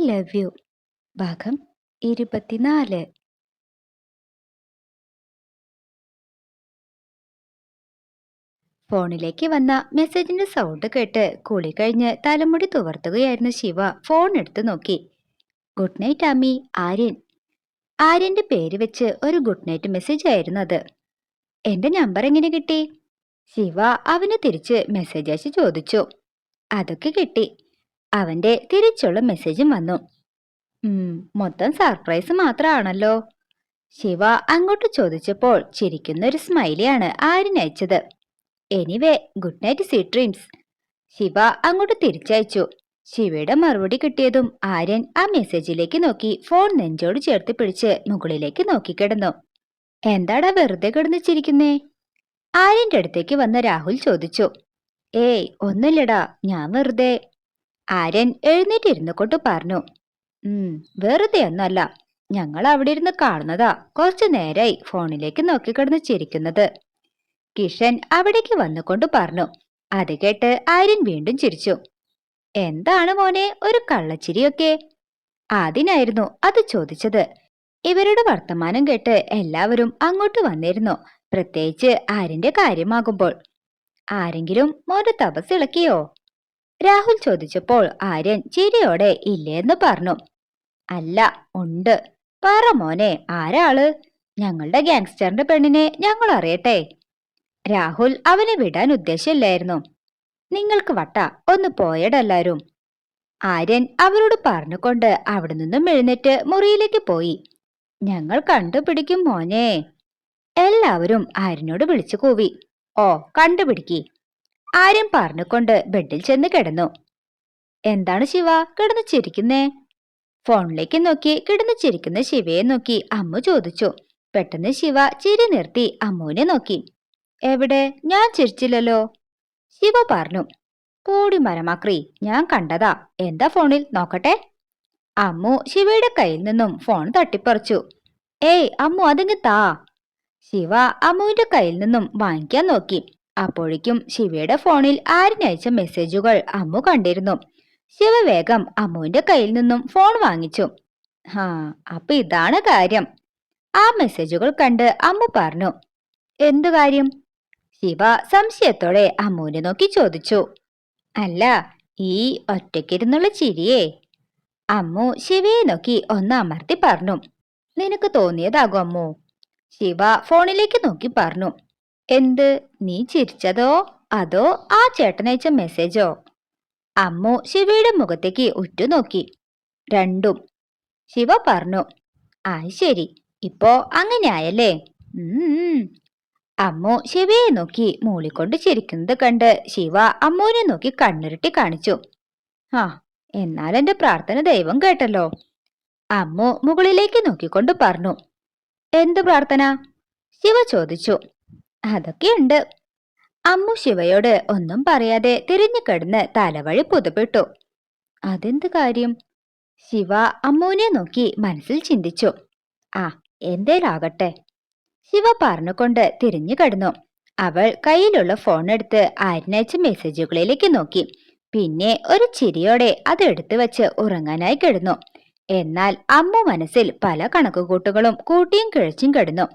Love you ഭാഗം ഇരുപത്തിനാല്. ഫോണിലേക്ക് വന്ന മെസ്സേജിന്റെ സൗണ്ട് കേട്ട് കുളി കഴിഞ്ഞ് തലമുടി തുവർത്തുകയായിരുന്നു ശിവ. ഫോൺ എടുത്തു നോക്കി. ഗുഡ് നൈറ്റ് അമ്മി. ആര്യൻ. ആര്യന്റെ പേര് വെച്ച് ഒരു ഗുഡ് നൈറ്റ് മെസ്സേജ് ആയിരുന്നു അത്. എന്റെ നമ്പർ എങ്ങനെ കിട്ടി? ശിവ അവന് തിരിച്ച് മെസ്സേജ് അയച്ച് ചോദിച്ചു. അതൊക്കെ കിട്ടി. അവന്റെ തിരിച്ചുള്ള മെസ്സേജും വന്നു. മൊത്തം സർപ്രൈസ് മാത്രമാണല്ലോ ശിവ അങ്ങോട്ട് ചോദിച്ചപ്പോൾ ചിരിക്കുന്ന ഒരു സ്മൈലിയാണ് ആര്യൻ അയച്ചത്. Anyway good night sweet dreams Shiva അങ്ങോട്ട് തിരിച്ചയച്ചു. ശിവയുടെ മറുപടി കിട്ടിയതും ആര്യൻ ആ മെസ്സേജിലേക്ക് നോക്കി ഫോൺ നെഞ്ചോട് ചേർത്ത് പിടിച്ച് മുകളിലേക്ക് നോക്കിക്കിടന്നു എന്താടാ വെറുതെ കിടന്ന് ചിരിക്കുന്നേ? ആര്യന്റെ അടുത്തേക്ക് വന്ന രാഹുൽ ചോദിച്ചു. ഏയ് ഒന്നുമില്ലടാ ഞാൻ വെറുതെ ആര്യൻ എഴുന്നേറ്റിരുന്നു കൊണ്ട് പറഞ്ഞു. ഉം വെറുതെ ഒന്നല്ല. ഞങ്ങൾ അവിടെ ഇരുന്ന് കാണുന്നതാ കുറച്ചു നേരായി ഫോണിലേക്ക് നോക്കിക്കിടന്ന് ചിരിക്കുന്നത്. കിഷൻ അവിടേക്ക് വന്നുകൊണ്ട് പറഞ്ഞു. അത് കേട്ട് ആര്യൻ വീണ്ടും ചിരിച്ചു. എന്താണ് മോനെ ഒരു കള്ളച്ചിരിയൊക്കെ? ആദിനായിരുന്നു അത് ചോദിച്ചത്. ഇവരുടെ വർത്തമാനം കേട്ട് എല്ലാവരും അങ്ങോട്ട് വന്നിരുന്നു. പ്രത്യേകിച്ച് ആര്യന്റെ കാര്യമാകുമ്പോൾ. ആരെങ്കിലും മോന്റെ തപസ് ഇളക്കിയോ? രാഹുൽ ചോദിച്ചപ്പോൾ ആര്യൻ ചിരിയോടെ ഇല്ലേന്ന് പറഞ്ഞു. അല്ല ഉണ്ട്. പറ മോനെ ആരാൾ ഞങ്ങളുടെ ഗാങ്സ്റ്ററിന്റെ പെണ്ണിനെ ഞങ്ങൾ അറിയട്ടെ. രാഹുൽ അവനെ വിടാൻ ഉദ്ദേശമില്ലായിരുന്നു നിങ്ങൾക്ക് വട്ട ഒന്ന് പോയടല്ലാരും ആര്യൻ അവരോട് പറഞ്ഞുകൊണ്ട് അവിടെ നിന്നും എഴുന്നേറ്റ് മുറിയിലേക്ക് പോയി. ഞങ്ങൾ കണ്ടുപിടിക്കും മോനെ. എല്ലാവരും ആര്യനോട് വിളിച്ചു കൂവി. ഓ കണ്ടുപിടിക്കി. ആര്യൻ പറഞ്ഞുകൊണ്ട് ബെഡിൽ ചെന്ന് കിടന്നു. എന്താണ് ശിവ? കിടന്നു ചിരിക്കുന്നേ? ഫോണിലേക്ക് നോക്കി കിടന്നു ചിരിക്കുന്ന ശിവയെ നോക്കി അമ്മു ചോദിച്ചു. പെട്ടെന്ന് ശിവ ചിരി നിർത്തി അമ്മുവിനെ നോക്കി. എവിടെ? ഞാൻ ചിരിച്ചില്ലല്ലോ. ശിവ പറഞ്ഞു. കൂടി മരമാക്രി ഞാൻ കണ്ടതാ. എന്താ ഫോണിൽ? നോക്കട്ടെ. അമ്മു ശിവയുടെ കയ്യിൽ നിന്നും ഫോൺ തട്ടിപ്പറിച്ചു. ഏയ് അമ്മു അതിങ്ങ് താ. ശിവ അമ്മുവിന്റെ കയ്യിൽ നിന്നും വാങ്ങിക്കാൻ നോക്കി. അപ്പോഴേക്കും ശിവയുടെ ഫോണിൽ ആരിനയച്ച മെസ്സേജുകൾ അമ്മു കണ്ടിരുന്നു. ശിവ വേഗം അമ്മുവിന്റെ കയ്യിൽ നിന്നും ഫോൺ വാങ്ങിച്ചു. ഹാ അപ്പൊ ഇതാണ് കാര്യം. ആ മെസ്സേജുകൾ കണ്ട് അമ്മു പറഞ്ഞു എന്തു കാര്യം? ശിവ സംശയത്തോടെ അമ്മുവിനെ നോക്കി ചോദിച്ചു അല്ല ഈ ഒറ്റയ്ക്കിരുന്നുള്ള ചിരിയേ? അമ്മു ശിവയെ നോക്കി ഒന്ന് അമർത്തി പറഞ്ഞു നിനക്ക് തോന്നിയതാകും അമ്മു? ശിവ ഫോണിലേക്ക് നോക്കി പറഞ്ഞു എന്ത്? നീ ചിരിച്ചതോ? അതോ ആ ചേട്ടനയച്ച മെസ്സേജോ അമ്മു ശിവയുടെ മുഖത്തേക്ക് ഉറ്റുനോക്കി. രണ്ടും. ശിവ പറഞ്ഞു ആ ശരി. ഇപ്പോ അങ്ങനെ ആയല്ലേ ഉം. അമ്മു ശിവയെ നോക്കി മൂളിക്കൊണ്ട് ചിരിക്കുന്നത് കണ്ട് ശിവ അമ്മുവിനെ നോക്കി കണ്ണുരുട്ടി കാണിച്ചു. ആ എന്നാൽ എന്റെ പ്രാർത്ഥന ദൈവം കേട്ടല്ലോ. അമ്മു മുകളിലേക്ക് നോക്കിക്കൊണ്ട് പറഞ്ഞു എന്ത് പ്രാർത്ഥന? ശിവ ചോദിച്ചു അതൊക്കെയുണ്ട്. അമ്മു ശിവയോട് ഒന്നും പറയാതെ തിരിഞ്ഞു കിടന്ന് തലവഴി പുതുപെട്ടു. അതെന്ത് കാര്യം? ശിവ അമ്മുവിനെ നോക്കി മനസ്സിൽ ചിന്തിച്ചു. ആ എന്തേലാകട്ടെ? ശിവ പറഞ്ഞുകൊണ്ട് തിരിഞ്ഞു കടന്നു. അവൾ കയ്യിലുള്ള ഫോൺ എടുത്ത് ആരിനയച്ച മെസ്സേജുകളിലേക്ക് നോക്കി. പിന്നെ ഒരു ചിരിയോടെ അത് എടുത്തു വെച്ച് ഉറങ്ങാനായി കിടന്നു. എന്നാൽ അമ്മു മനസ്സിൽ പല കണക്കുകൂട്ടുകളും കൂട്ടിയും കിഴച്ചും കിടന്നു.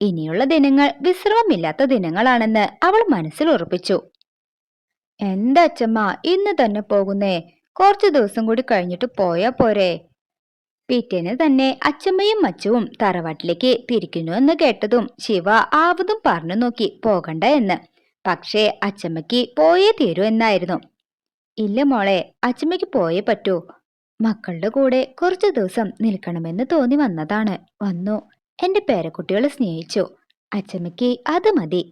ഇനിയുള്ള ദിനങ്ങൾ വിശ്രമമില്ലാത്ത ദിനങ്ങളാണെന്ന് അവൾ മനസ്സിൽ ഉറപ്പിച്ചു. എന്താ ഇന്ന് തന്നെ പോകുന്നേ? കുറച്ചു ദിവസം കൂടി കഴിഞ്ഞിട്ട് പോയാ പോരെ? പിറ്റേന്ന് തന്നെ അച്ഛമ്മയും മച്ചുവും തറവാട്ടിലേക്ക് തിരിക്കുന്നു എന്ന് കേട്ടതും ശിവ ആവതും പറഞ്ഞു നോക്കി പോകണ്ട എന്ന്. പക്ഷേ അച്ഛമ്മയ്ക്ക് പോയേ തീരൂ എന്നായിരുന്നു. ഇല്ല മോളെ അച്ഛമ്മയ്ക്ക് പോയേ പറ്റൂ. മക്കളുടെ കൂടെ കുറച്ചു ദിവസം നിൽക്കണമെന്ന് തോന്നി വന്നതാണ്. വന്നു. എന്റെ പേരക്കുട്ടികളെ സ്നേഹിച്ചു. അച്ചമ്മയ്ക്ക് അത് മതി.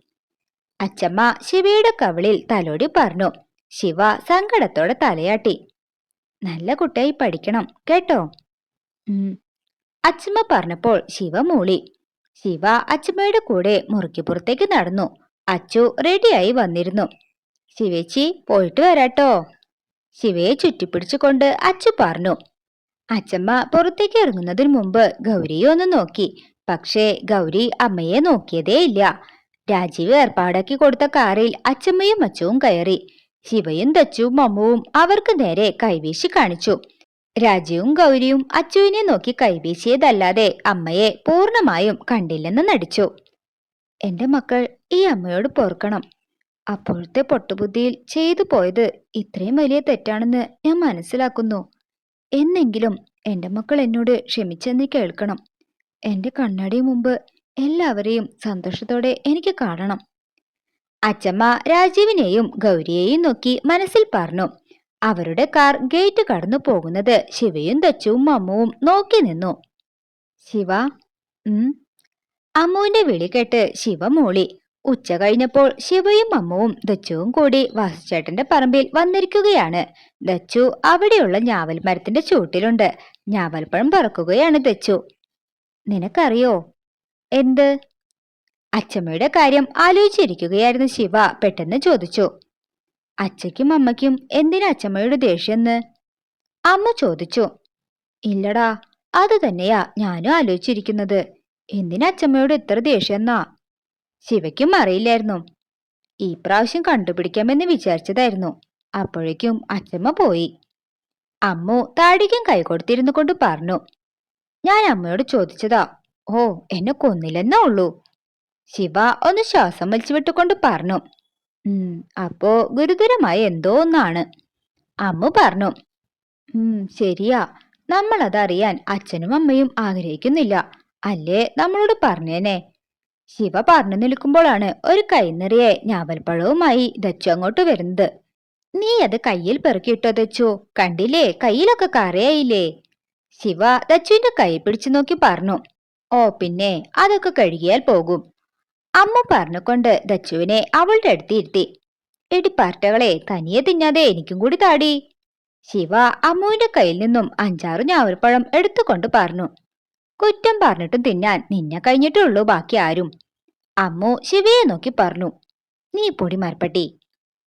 അച്ചമ്മ ശിവയുടെ കവിളിൽ തലോടി പറഞ്ഞു ശിവ സങ്കടത്തോടെ തലയാട്ടി. നല്ല കുട്ടിയായി പഠിക്കണം കേട്ടോ? അച്ചമ്മ പറഞ്ഞപ്പോൾ ശിവ മൂളി. ശിവ അച്ചമ്മയുടെ കൂടെ മുറിക്കുപുറത്തേക്ക് നടന്നു. അച്ചു റെഡിയായി വന്നിരുന്നു. ശിവേച്ചി പോയിട്ട് വരാട്ടോ. ശിവയെ ചുറ്റിപ്പിടിച്ചുകൊണ്ട് അച്ചു പറഞ്ഞു അച്ചമ്മ പുറത്തേക്ക് ഇറങ്ങുന്നതിന് മുമ്പ് ഗൗരിയെ ഒന്ന് നോക്കി. പക്ഷേ ഗൗരി അമ്മയെ നോക്കിയതേ ഇല്ല. രാജീവ് ഏർപ്പാടാക്കി കൊടുത്ത കാറിൽ അച്ചമ്മയും അച്ഛവും കയറി. ശിവയും ദച്ചുവും മമ്മുവും അവർക്ക് നേരെ കൈവീശി കാണിച്ചു. രാജുവും ഗൗരിയും അച്ചുവിനെ നോക്കി കൈവീശിയതല്ലാതെ അമ്മയെ പൂർണമായും കണ്ടില്ലെന്ന് നടിച്ചു. എന്റെ മക്കൾ ഈ അമ്മയോട് പൊറുക്കണം. അപ്പോഴത്തെ പൊട്ടുബുദ്ധിയിൽ ചെയ്തു പോയത് ഇത്രയും വലിയ തെറ്റാണെന്ന് ഞാൻ മനസ്സിലാക്കുന്നു. എന്നെങ്കിലും എന്റെ മക്കൾ എന്നോട് ക്ഷമിച്ചെന്ന് കേൾക്കണം. എന്റെ കണ്ണാടി മുമ്പ് എല്ലാവരെയും സന്തോഷത്തോടെ എനിക്ക് കാണണം. അച്ചമ്മ രാജീവിനെയും ഗൗരിയെയും നോക്കി മനസ്സിൽ പറഞ്ഞു. അവരുടെ കാർ ഗേറ്റ് കടന്നു പോകുന്നത് ശിവയും ദച്ചുവും അമ്മുവും നോക്കി നിന്നു. ശിവ ഉം? അമ്മുവിന്റെ വിളി കേട്ട് ശിവ മൂളി. ഉച്ച കഴിഞ്ഞപ്പോൾ ശിവയും അമ്മുവും ദച്ചുവും കൂടി വാസുചേട്ടന്റെ പറമ്പിൽ വന്നിരിക്കുകയാണ്. ദച്ചു അവിടെയുള്ള ഞാവൽ മരത്തിന്റെ ചൂട്ടിലുണ്ട് ഞാവൽപ്പഴം പറക്കുകയാണ് ദച്ചു നിനക്കറിയോ? എന്ത്? അച്ചമ്മയുടെ കാര്യം ആലോചിച്ചിരിക്കുകയായിരുന്നു ശിവ പെട്ടെന്ന് ചോദിച്ചു. അച്ഛയ്ക്കും അമ്മയ്ക്കും എന്തിനാ അച്ചമ്മയുടെ ദേഷ്യന്ന്? അമ്മ ചോദിച്ചു. ഇല്ലടാ അത് തന്നെയാ ഞാനും ആലോചിച്ചിരിക്കുന്നത്. എന്തിനാ അച്ചമ്മയോട് ഇത്ര ദേഷ്യന്നാ? ശിവയ്ക്കും അറിയില്ലായിരുന്നു. ഈ പ്രാവശ്യം കണ്ടുപിടിക്കാമെന്ന് വിചാരിച്ചതായിരുന്നു. അപ്പോഴേക്കും അച്ചമ്മ പോയി. അമ്മു താടിക്കും കൈ കൊടുത്തിരുന്നു കൊണ്ട് പറഞ്ഞു. ഞാൻ അമ്മയോട് ചോദിച്ചതാ ഓ എന്നെ കൊന്നില്ലെന്നേ ഉള്ളൂ. ശിവ ഒന്ന് ശ്വാസം വലിച്ചു വിട്ടുകൊണ്ട് പറഞ്ഞു ഉം അപ്പോ ഗുരുതരമായ എന്തോ ഒന്നാണ്. അമ്മു പറഞ്ഞു ഉം ശരിയാ നമ്മൾ അതറിയാൻ അച്ഛനും അമ്മയും ആഗ്രഹിക്കുന്നില്ല അല്ലേ നമ്മളോട് പറഞ്ഞേനെ? ശിവ പറഞ്ഞു നിൽക്കുമ്പോഴാണ് ഒരു കൈനിറിയെ ഞാവൽപ്പഴവുമായി ദച്ചു അങ്ങോട്ട് വരുന്നത്. നീ അത് കയ്യിൽ പെറുക്കിയിട്ടോ ദച്ചു? കണ്ടില്ലേ? കയ്യിലൊക്കെ കറയായില്ലേ ശിവ ദച്ചുവിന്റെ കൈ പിടിച്ചു നോക്കി പറഞ്ഞു. ഓ പിന്നെ അതൊക്കെ കഴുകിയാൽ പോകും. അമ്മ പറഞ്ഞുകൊണ്ട് ദച്ചുവിനെ അവളുടെ അടുത്ത് ഇരുത്തി. എടി പാർട്ടകളെ തനിയെ തിന്നാതെ എനിക്കും കൂടി താടി. ശിവ അമ്മുവിന്റെ കയ്യിൽ നിന്നും അഞ്ചാറ് ഞാവൽപ്പഴം എടുത്തുകൊണ്ട് പറഞ്ഞു. കുറ്റം പറഞ്ഞിട്ടും തിന്നാൻ നിന്നെ കഴിഞ്ഞിട്ടുള്ളൂ ബാക്കി ആരും. അമ്മു ശിവയെ നോക്കി പറഞ്ഞു. നീ പൊടി മരപ്പട്ടി.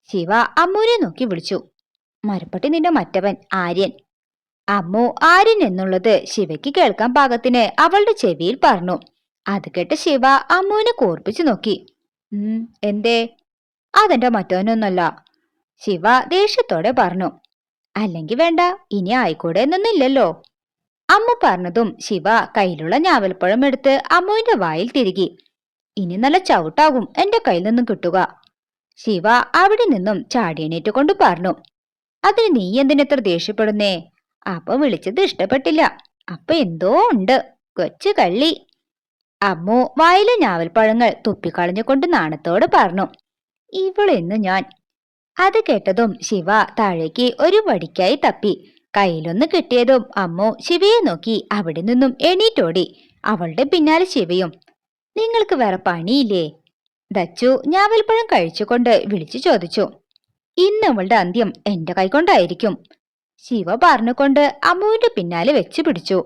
ശിവ അമ്മുവിനെ നോക്കി വിളിച്ചു. മരപ്പട്ടി നിന്റെ മറ്റവൻ ആര്യൻ. അമ്മു ആര്യൻ എന്നുള്ളത് ശിവയ്ക്ക് കേൾക്കാൻ പാകത്തിന് അവളുടെ ചെവിയിൽ പറഞ്ഞു അത് കേട്ട് ശിവ അമ്മുവിനെ കോർപ്പിച്ചു നോക്കി. ഉം എന്തേ? അതെന്റെ മറ്റവനൊന്നല്ല. ശിവ ദേഷ്യത്തോടെ പറഞ്ഞു. അല്ലെങ്കിൽ വേണ്ട ഇനി ആയിക്കൂടെ എന്നൊന്നില്ലല്ലോ അമ്മ പറഞ്ഞതും ശിവ കയ്യിലുള്ള ഞാവൽപ്പഴം എടുത്ത് അമ്മുവിന്റെ വായിൽ തിരികി. ഇനി നല്ല ചവിട്ടാകും എന്റെ കയ്യിൽ നിന്നും കിട്ടുക. ശിവ അവിടെ നിന്നും ചാടിയണേറ്റുകൊണ്ട് പറഞ്ഞു അതിന് നീ എന്തിനെത്ര ദേഷ്യപ്പെടുന്നേ? അപ്പൊ വിളിച്ചത് ഇഷ്ടപ്പെട്ടില്ല. അപ്പൊ എന്തോ ഉണ്ട്. കൊച്ചു കള്ളി. അമ്മു വായിലെ ഞാവൽപ്പഴങ്ങൾ തുപ്പിക്കളഞ്ഞുകൊണ്ട് നാണത്തോട് പറഞ്ഞു ഇവളെന്ന് ഞാൻ. അത് കേട്ടതും ശിവ താഴേക്ക് ഒരു വടിക്കായി തപ്പി. കയ്യിലൊന്ന് കിട്ടിയതും അമ്മു ശിവയെ നോക്കി അവിടെ നിന്നും എണീറ്റോടി. അവളുടെ പിന്നാലെ ശിവയും നിങ്ങൾക്ക് വേറെ പണിയില്ലേ? ദച്ചു ഞാവൽപ്പഴം കഴിച്ചുകൊണ്ട് വിളിച്ചു ചോദിച്ചു. ഇന്ന് അവളുടെ അന്ത്യം എന്റെ കൈകൊണ്ടായിരിക്കും. ശിവ പറഞ്ഞുകൊണ്ട് അമ്മുവിന്റെ പിന്നാലെ വെച്ചു പിടിച്ചു